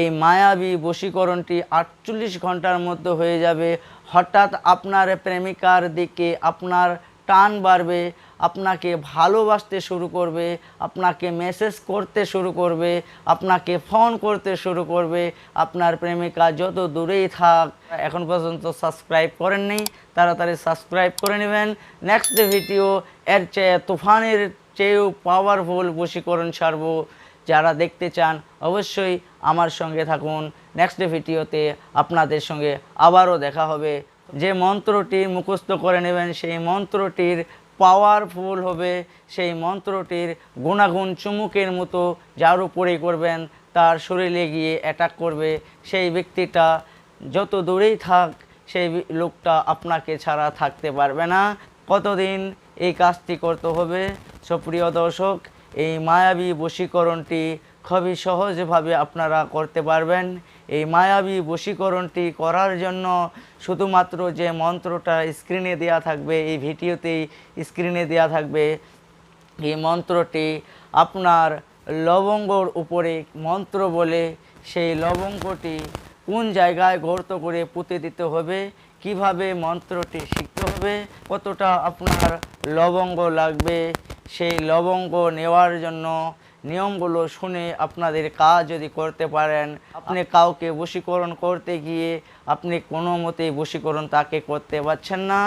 এই মায়াবী বশীকরণটি আটচল্লিশ ঘণ্টার মধ্যে হয়ে যাবে। হঠাৎ আপনার প্রেমিকার দিকে আপনার টান বাড়বে, আপনাকে ভালোবাসতে শুরু করবে, আপনাকে মেসেজ করতে শুরু করবে, আপনাকে ফোন করতে শুরু করবে, আপনার প্রেমিকা যত দূরেই থাক, এখন পর্যন্ত সাবস্ক্রাইব করেননি তাড়াতাড়ি সাবস্ক্রাইব করে নেবেন। নেক্সট ভিডিও এর চেয়ে তুফানের চেয়েও পাওয়ারফুল বশীকরণ ছাড়বো। যারা দেখতে চান, অবশ্যই আমার সঙ্গে থাকুন। নেক্সট ভিডিওতে আপনাদের সঙ্গে আবারও দেখা হবে। যে মন্ত্রটি মুখস্থ করে নেবেন, সেই মন্ত্রটির পাওয়ারফুল হবে। সেই মন্ত্রটির গুণাগুণ চুমুকের মতো যার উপরে করবেন, তার শরীরে গিয়ে অ্যাটাক করবে। সেই ব্যক্তিটা যত দূরেই থাক, সেই লোকটা আপনাকে ছাড়া থাকতে পারবে না। কতদিন এই কাজটি করতে হবে? সুপ্রিয় দর্শক এই মায়াবী বশীকরণটি খুবই সহজভাবে আপনারা করতে পারবেন। এই মায়াবী বশীকরণটি করার জন্য শুধুমাত্র যে মন্ত্রটা স্ক্রিনে দেওয়া থাকবে, এই ভিডিওতেই স্ক্রিনে দেওয়া থাকবে, এই মন্ত্রটি আপনার লবঙ্গর উপরে মন্ত্র বলে সেই লবঙ্গটি কোন জায়গায় গর্ত করে পুঁতে দিতে হবে, কীভাবে মন্ত্রটি শিখতে হবে, কতটা আপনার লবঙ্গ লাগবে সেই লবঙ্গ নেওয়ার জন্য নিয়মগুলো শুনে আপনাদের কাজ যদি করতে পারেন, আপনি কাউকে বশীকরণ করতে গিয়ে আপনি কোনো মতেই বশীকরণ তাকে করতে পারছেন না।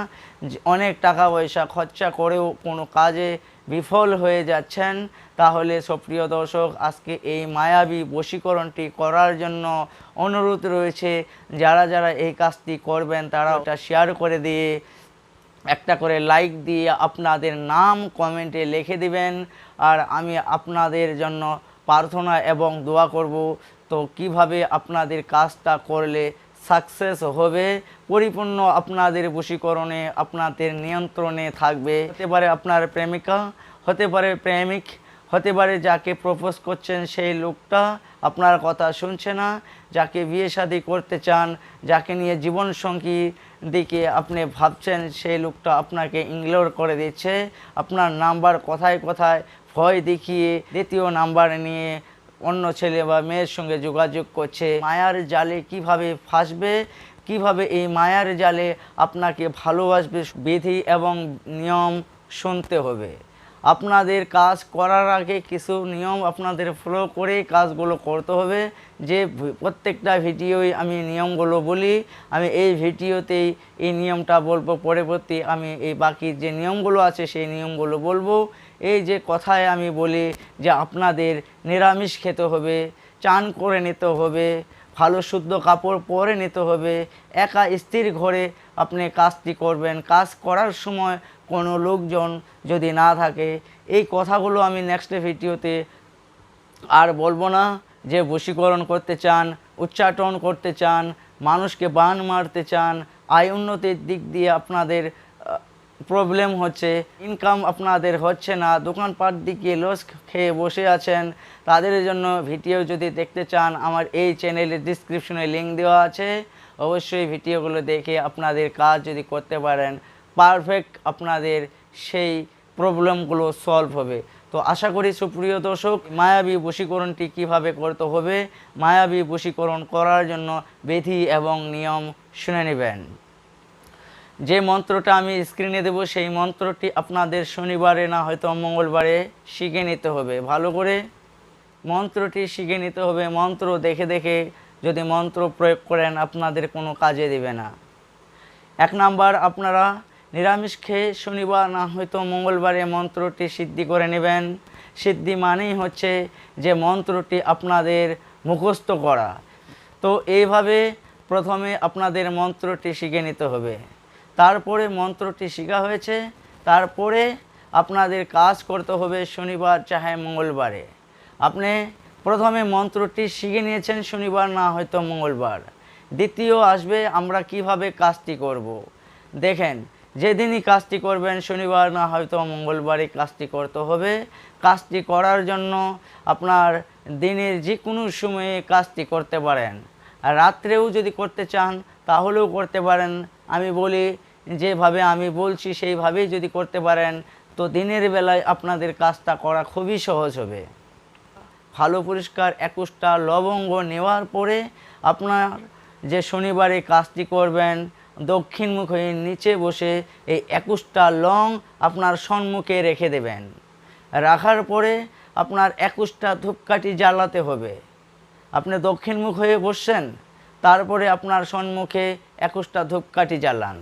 অনেক টাকা পয়সা খরচা করেও কোনো কাজে বিফল হয়ে যাচ্ছেন। তাহলে সুপ্রিয় দর্শক, আজকে এই মায়াবী বশীকরণটি করার জন্য অনুরোধ রয়েছে, যারা যারা এই কাজটি করবেন তারা ওটা শেয়ার করে দিয়ে একটা করে লাইক দিয়ে আপনাদের নাম কমেন্টে লিখে দিবেন। আর আমি আপনাদের জন্য প্রার্থনা এবং দোয়া করব। তো কীভাবে আপনাদের কাজটা করলে সাকসেস হবে, পরিপূর্ণ আপনাদের বশীকরণে, আপনাদের নিয়ন্ত্রণে থাকবে। হতে পারে আপনার প্রেমিকা, হতে পারে প্রেমিক, হতে পারে যাকে প্রপোজ করছেন সেই লোকটা। আপনার কথা শুনছে না, যাকে বিয়ে শাদী করতে চান, যাকে নিয়ে জীবনসঙ্গী দিকে আপনি ভাবছেন, সেই লোকটা আপনাকে ইগনোর করে দিচ্ছে। আপনার নাম্বার কথায় কথায় ভয় দেখিয়ে দ্বিতীয় নাম্বার নিয়ে অন্য ছেলে বা মেয়ের সঙ্গে যোগাযোগ করছে। মায়ার জালে কীভাবে ফাঁসবে, কীভাবে এই মায়ার জালে আপনাকে ভালোবাসবে, বিধি এবং নিয়ম শুনতে হবে। আপনাদের কাজ করার আগে কিছু নিয়ম আপনাদের ফলো করে কাজগুলো করতে হবে। যে প্রত্যেকটা ভিডিওই আমি নিয়মগুলো বলি, আমি এই ভিডিওতেই এই নিয়মটা বলব, পরবর্তী আমি এই বাকি যে নিয়মগুলো আছে সেই নিয়মগুলো বলব। এই যে কথায় আমি বলি যে আপনাদের নিরামিষ খেতে হবে, চান করে নিতে হবে ভালো শুদ্ধ কাপড় পরে নিতে হবে। একা স্থির ঘরে আপনি কাজটি করবেন। কাজ করার সময় কোনো লোকজন যদি না থাকে, এই কথাগুলো আমি নেক্সট ভিডিওতে আর বলব না। যে বশীকরণ করতে চান, উচ্চাটন করতে চান, মানুষকে বান মারতে চান, আয় উন্নতির দিক দিয়ে আপনাদের প্রবলেম হচ্ছে ইনকাম আপনাদের হচ্ছে না, দোকানপাট দিকে লস খেয়ে বসে আছেন। তাদের জন্য ভিডিও যদি দেখতে চান, আমার এই চ্যানেলের ডিসক্রিপশনে লিঙ্ক দেওয়া আছে। অবশ্যই ভিডিওগুলো দেখে আপনাদের কাজ যদি করতে পারেন পারফেক্ট আপনাদের সেই প্রবলেমগুলো সলভ হবে। তো আশা করি সুপ্রিয় দর্শক, মায়াবী বশীকরণটি কীভাবে করতে হবে, মায়াবী বশীকরণ করার জন্য বিধি এবং নিয়ম শুনে নেবেন। যে মন্ত্রটা আমি স্ক্রিনে দেব, সেই মন্ত্রটি আপনাদের শনিবারে না হয়তো মঙ্গলবারে শিখে নিতে হবে। ভালো করে মন্ত্রটি শিখে নিতে হবে। মন্ত্র দেখে দেখে যদি মন্ত্র প্রয়োগ করেন, আপনাদের কোনো কাজে দেবে না। এক নাম্বার, আপনারা নিরামিষ খেয়ে শনিবার না হয়তো মঙ্গলবারে মন্ত্রটি সিদ্ধি করে নেবেন। সিদ্ধি মানেই হচ্ছে যে মন্ত্রটি আপনাদের মুখস্থ করা। তো এইভাবে প্রথমে আপনাদের মন্ত্রটি শিখে নিতে হবে। তারপরে মন্ত্রটি শেখা হয়েছে। তারপরে আপনাদের কাজ করতে হবে শনিবার চাহে মঙ্গলবারে। আপনি প্রথমে মন্ত্রটি শিখে নিয়েছেন, শনিবার না হয়তো মঙ্গলবার। দ্বিতীয় আসবে, আমরা কীভাবে কাজটি করব। দেখেন, যেদিনই কাজটি করবেন, শনিবার না হয়তো মঙ্গলবারে কাজটি করতে হবে। কাজটি করার জন্য আপনার দিনের যে কোনো সময়ে কাজটি করতে পারেন। রাত্রেও যদি করতে চান, তাহলেও করতে পারেন। আমি বলি যেভাবে আমি বলছি, সেইভাবেই যদি করতে পারেন, তো দিনের বেলায় আপনাদের কাজটা করা খুবই সহজ হবে। ভালো পরিষ্কার একুশটা লবঙ্গ নেওয়ার পরে আপনার যে শনিবারে কাজটি করবেন দক্ষিণমুখ হয়ে নিচে বসে এই একুশটা লং আপনার সম্মুখে রেখে দেবেন। রাখার পরে আপনার একুশটা ধূপকাঠি জ্বালাতে হবে। আপনি দক্ষিণমুখ হয়ে বসছেন, তারপরে আপনার সম্মুখে একুশটা ধূপকাঠি জ্বালান।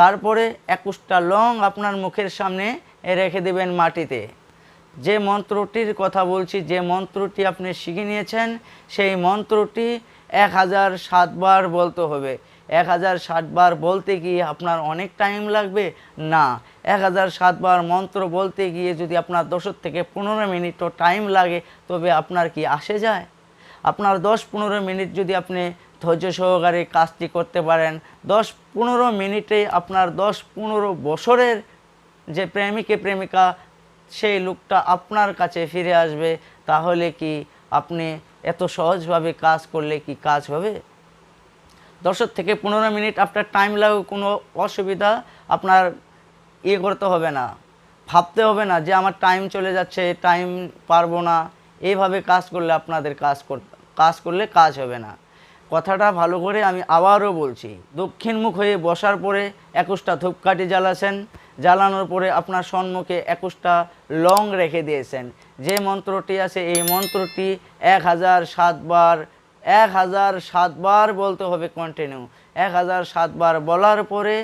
তারপরে একুশটা লং আপনার মুখের সামনে রেখে দেবেন মাটিতে। যে মন্ত্রটির কথা বলছি, যে মন্ত্রটি আপনি শিখে নিয়েছেন, সেই মন্ত্রটি এক হাজার সাতবার বলতে হবে। এক হাজার সাতবার বলতে গিয়ে আপনার অনেক টাইম লাগবে? না। এক হাজার সাতবার মন্ত্র বলতে গিয়ে যদি আপনার দশ থেকে পনেরো মিনিটও টাইম লাগে, তবে আপনার কি আসে যায়? আপনার দশ পনেরো মিনিট যদি আপনি ধৈর্য সহকারে কাজটি করতে পারেন, দশ পনেরো মিনিটে আপনার দশ পনেরো বছরের যে প্রেমিকে প্রেমিকা, সেই লোকটা আপনার কাছে ফিরে আসবে, তাহলে কি আপনি এত সহজভাবে কাজ করলে কি কাজ হবে? দশ থেকে পনেরো মিনিট আপনার টাইম লাগবে কোনো অসুবিধা আপনার ইয়ে করতে হবে না, ভাবতে হবে না যে আমার টাইম চলে যাচ্ছে টাইম পারব না এইভাবে কাজ করলে আপনাদের কাজ কর, কাজ করলে কাজ হবে না। কথাটা ভালো করে আমি আবারও বলছি। দক্ষিণমুখ হয়ে বসার পরে একুশটা ধূপকাঠি জ্বালাছেন। জ্বালানোর পরে আপনার সম্মুখে একুশটা লং রেখে দিয়েছেন। যে মন্ত্রটি আছে, এই মন্ত্রটি এক হাজার সাতবার এক হাজার সাতবার বলতে হবে কন্টিনিউ এক হাজার সাতবার বলার পরে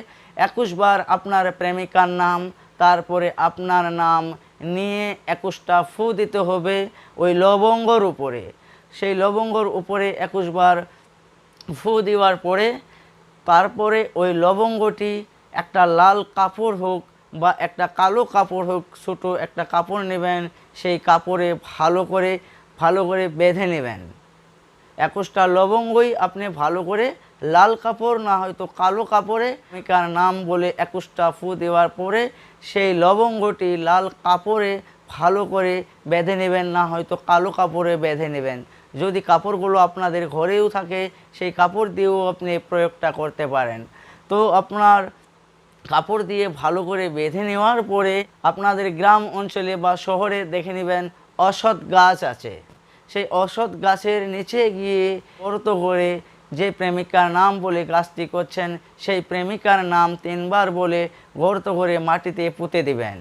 একুশবার আপনার প্রেমিকার নাম, তারপরে আপনার নাম নিয়ে একুশটা ফু দিতে হবে ওই লবঙ্গর উপরে। সেই লবঙ্গর উপরে একুশবার ফু দেওয়ার পরে তারপরে ওই লবঙ্গটি একটা লাল কাপড় হোক বা একটা কালো কাপড় হোক, ছোটো একটা কাপড় নেবেন, সেই কাপড়ে ভালো করে ভালো করে বেঁধে নেবেন। একুশটা লবঙ্গই আপনি ভালো করে লাল কাপড় না হয়তো কালো কাপড়ে প্রেমিকার নাম বলে একুশটা ফু দেওয়ার পরে সেই লবঙ্গটি লাল কাপড়ে ভালো করে বেঁধে নেবেন, না হয়তো কালো কাপড়ে বেঁধে নেবেন। যদি কাপড়গুলো আপনাদের ঘরেও থাকে, সেই কাপড় দিয়েও আপনি প্রয়োগটা করতে পারেন। তো আপনার কাপড় দিয়ে ভালো করে বেঁধে নেওয়ার পরে আপনাদের গ্রাম অঞ্চলে বা শহরে দেখে নেবেন অসৎ গাছ আছে। সেই অসৎ গাছের নিচে গিয়ে ব্রত করে যে প্রেমিকার নাম বলে কাজটি করছেন, সেই প্রেমিকার নাম তিনবার বলে গর্ত করে মাটিতে পুঁতে দিবেন।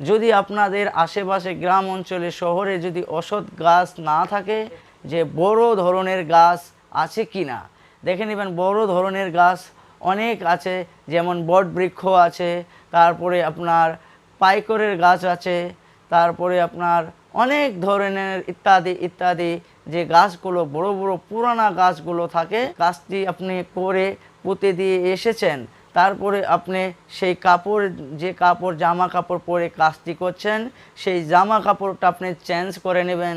যদি আপনাদের আশেপাশে গ্রাম অঞ্চলে শহরে যদি অসৎ গাছ না থাকে যে বড় ধরনের গাছ আছে কি না। দেখে নেবেন, বড় ধরনের গাছ অনেক আছে, যেমন বট বৃক্ষ আছে, তারপরে আপনার পাইকরের গাছ আছে, তারপরে আপনার অনেক ধরনের ইত্যাদি ইত্যাদি যে গাছগুলো, বড় বড় পুরানা গাছগুলো থাকে, গাছটি আপনি করে পুঁতে দিয়ে এসেছেন, তারপরে আপনি সেই কাপড়, যে কাপড়, জামা কাপড় পরে কাজটি করছেন, সেই জামা কাপড়টা আপনি চেঞ্জ করে নেবেন।